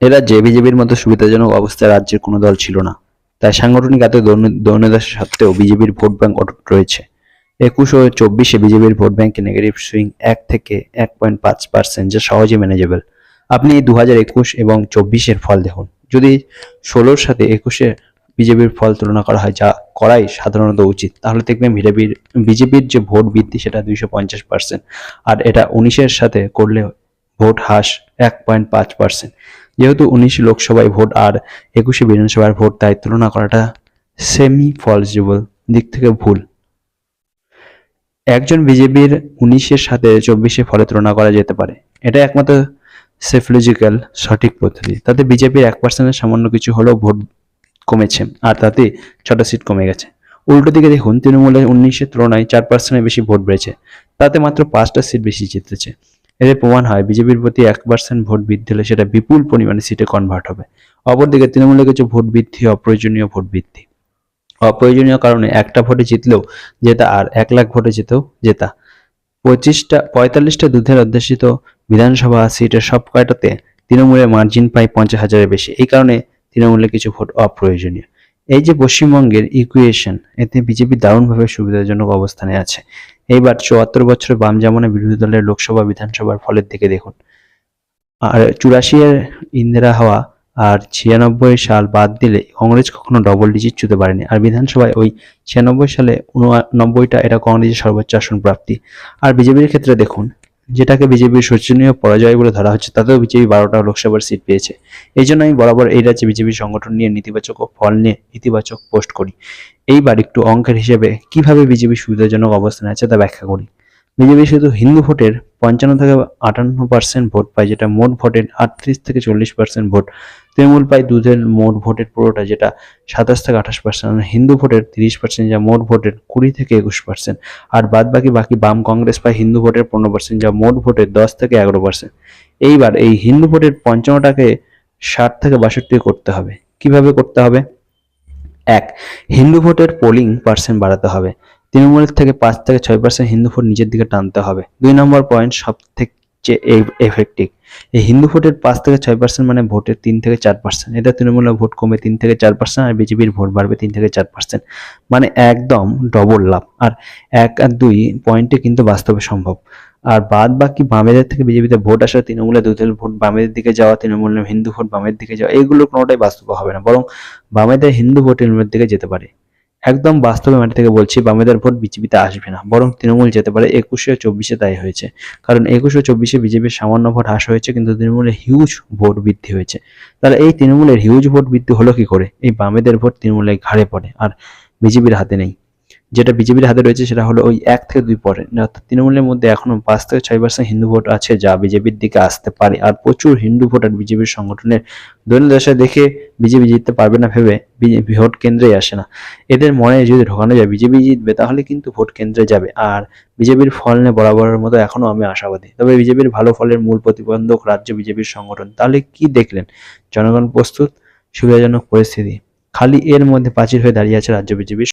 এরা যে বিজেপির মতো সুবিধাজনক অবস্থায় রাজ্যের কোনো দল ছিল না। তাই সাংগঠনিক এত দৈন্য- দৈন্যদশা সত্ত্বেও বিজেপির ভোট ব্যাংক অটুট রয়েছে। একুশ ও চব্বিশে বিজেপির ভোট ব্যাংকে নেগেটিভ সুইং এক থেকে এক পয়েন্ট পাঁচ পার্সেন্ট যা সহজে ম্যানেজেবল আপনি দু হাজার একুশ এবং চব্বিশের ফল দেখুন। যদি ষোলোর সাথে একুশে বিজেপির ফল তুলনা করা হয়, যা করাই সাধারণত উচিত, তাহলে দেখবেন বিজেপির বিজেপির যে ভোট বৃদ্ধি, সেটা দুইশো পঞ্চাশ পার্সেন্ট আর এটা উনিশের সাথে করলে ভোট হ্রাস এক পয়েন্ট পাঁচ পার্সেন্ট যেহেতু উনিশ লোকসভায় ভোট আর একুশে বিধানসভার ভোট, তাই তুলনা করাটা সেমি ফলজিবল দিক থেকে ভুল। একজন বিজেপির উনিশের সাথে চব্বিশে ফলে তুলনা করা যেতে পারে। এটা একমাত্র সেফোলজিক্যাল সঠিক পদ্ধতি। তাতে বিজেপির এক পার্সেন্টের সামান্য কিছু হলেও ভোট কমেছে আর তাতে ছটা সিট কমে গেছে। উল্টো দিকে দেখুন, তৃণমূলের উনিশের তুলনায় চার পার্সেন্টের বেশি ভোট বেড়েছে। তাতে মাত্র পাঁচটা সিট বেশি জিতেছে। এতে প্রমাণ হয়, বিজেপির প্রতি এক পার্সেন্ট ভোট বৃদ্ধি হলে সেটা বিপুল পরিমাণে সিটে কনভার্ট হবে। অপরদিকে তৃণমূলের কিছু ভোট বৃদ্ধি, অপ্রয়োজনীয় ভোট বৃদ্ধি। অপ্রয়োজনীয় কারণে একটা ভোটে জিতলেও জেতা আর এক লাখ ভোটে জিতেও জেতা। পঁচিশটা, পঁয়তাল্লিশটা দুধের অধ্যুষিত বিধানসভা সিটের সব কয়টাতে তৃণমূলের মার্জিন পায় পঞ্চাশ হাজারের বেশি। এই কারণে তৃণমূলের কিছু ভোট অপ্রয়োজনীয়। এই যে পশ্চিমবঙ্গের ইকুয়েশন এতে বিজেপি দারুণভাবে সুবিধাজনক অবস্থানে আছে। এইবার চুয়াত্তর বছরের বাম জামানা বিরোধী দলের লোকসভা, বিধানসভার ফলের দিকে দেখুন। আর চুরাশি এর ইন্দিরা হওয়া আর ছিয়ানব্বই সাল বাদ দিলে কংগ্রেস কখনো ডবল ডিজিট ছুতে পারেনি। আর বিধানসভায় ওই ছিয়ানব্বই সালে উননব্বইটা, এটা কংগ্রেসের সর্বোচ্চ আসন প্রাপ্তি। আর বিজেপির ক্ষেত্রে দেখুন যেটাকে বিজেপির শোচনীয় পরাজয় বলে ধরা হচ্ছে, তাতেও বিজেপি বারোটা লোকসভার সিট পেয়েছে। এই জন্য আমি বরাবর এই রাজ্যে বিজেপি সংগঠন নিয়ে নেতিবাচক ও ফল নিয়ে ইতিবাচক পোস্ট করি। এইবার একটু অঙ্কের হিসেবে কীভাবে বিজেপি সুবিধাজনক অবস্থানে আছে তা ব্যাখ্যা করি। বিজেপি শুধু হিন্দু ভোটের পঞ্চান্ন থেকে আটান্ন পার্সেন্ট ভোট পায়, যেটা মোট ভোটের আটত্রিশ থেকে চল্লিশ পার্সেন্ট ভোট। তৃণমূল পায় দুধের মোট ভোটের পুরোটা, যেটা সাতাশ থেকে আঠাশ পার্সেন্ট হিন্দু ভোটের তিরিশ পার্সেন্ট যা মোট ভোটের কুড়ি থেকে একুশ পার্সেন্ট আর বাদ বাকি বাকি বাম কংগ্রেস পায় হিন্দু ভোটের পনেরো পার্সেন্ট যা মোট ভোটের দশ থেকে এগারো পার্সেন্ট এইবার এই হিন্দু ভোটের পঞ্চান্নটাকে ষাট থেকে বাষট্টি করতে হবে। কীভাবে করতে হবে? এক, হিন্দু ভোটের পোলিং পার্সেন্ট বাড়াতে হবে। তৃণমূলের থেকে পাঁচ থেকে ছয় পার্সেন্ট হিন্দু ভোট নিজের দিকে টানতে হবে। দুই নম্বর পয়েন্ট সব থেকে এফেক্টিভ এই হিন্দু ভোটের পাঁচ থেকে ছয় পার্সেন্ট মানে ভোটের তিন থেকে চার পার্সেন্ট এটা তৃণমূলের ভোট কমে তিন থেকে চার পার্সেন্ট আর বিজেপির ভোট বাড়বে তিন থেকে চার পার্সেন্ট মানে একদম ডবল লাভ। আর এক আর দুই পয়েন্টে কিন্তু বাস্তবে সম্ভব। আর বাদ বাকি বামেদের থেকে বিজেপিতে ভোট আসা তৃণমূলের দুধের ভোট, বামেদের দিকে যাওয়া, তৃণমূলের হিন্দু ভোট, বামের দিকে যাওয়া, এগুলো কোনোটাই বাস্তব হবে না। বরং বামেদের হিন্দু ভোট তৃণমূলের দিকে যেতে পারে। একদম বাস্তবে মাটি থেকে বলছি, বামেদের ভোট বিজেপিতে আসবে না। বরং তৃণমূল যেতে পারে একুশে চব্বিশে তাই হয়েছে। কারণ একুশে চব্বিশে বিজেপির সামান্য ভোট হ্রাস হয়েছে, কিন্তু তৃণমূলের হিউজ ভোট বৃদ্ধি হয়েছে। তাহলে এই তৃণমূলের হিউজ ভোট বৃদ্ধি হলো কি করে? এই বামেদের ভোট তৃণমূলের ঘাড়ে পড়ে, আর বিজেপির হাতে নেই। যেটা বিজেপির হাতে রয়েছে সেটা হলো ওই এক থেকে দুই পরে। অর্থাৎ তৃণমূলের মধ্যে এখনও পাঁচ থেকে ছয় পার্সেন্ট হিন্দু ভোট আছে যা বিজেপির দিকে আসতে পারে। আর প্রচুর হিন্দু ভোটার বিজেপির সংগঠনের দৈন্যদশা দেখে বিজেপি জিততে পারবে না ভেবে ভোট কেন্দ্রেই আসে না। এদের মনে যদি ঢোকানো যায়, বিজেপি জিতবে, তাহলে কিন্তু ভোট কেন্দ্রে যাবে। আর বিজেপির ফল নিয়ে বরাবরের মতো এখনও আমি আশাবাদী। তবে বিজেপির ভালো ফলের মূল প্রতিবন্ধক রাজ্য বিজেপির সংগঠন। তাহলে কি দেখলেন? জনগণ প্রস্তুত, সুবিধাজনক পরিস্থিতি। খালি এর মধ্যে প্রাচীর হয়ে দাঁড়িয়ে আছে রাজ্য বিজেপির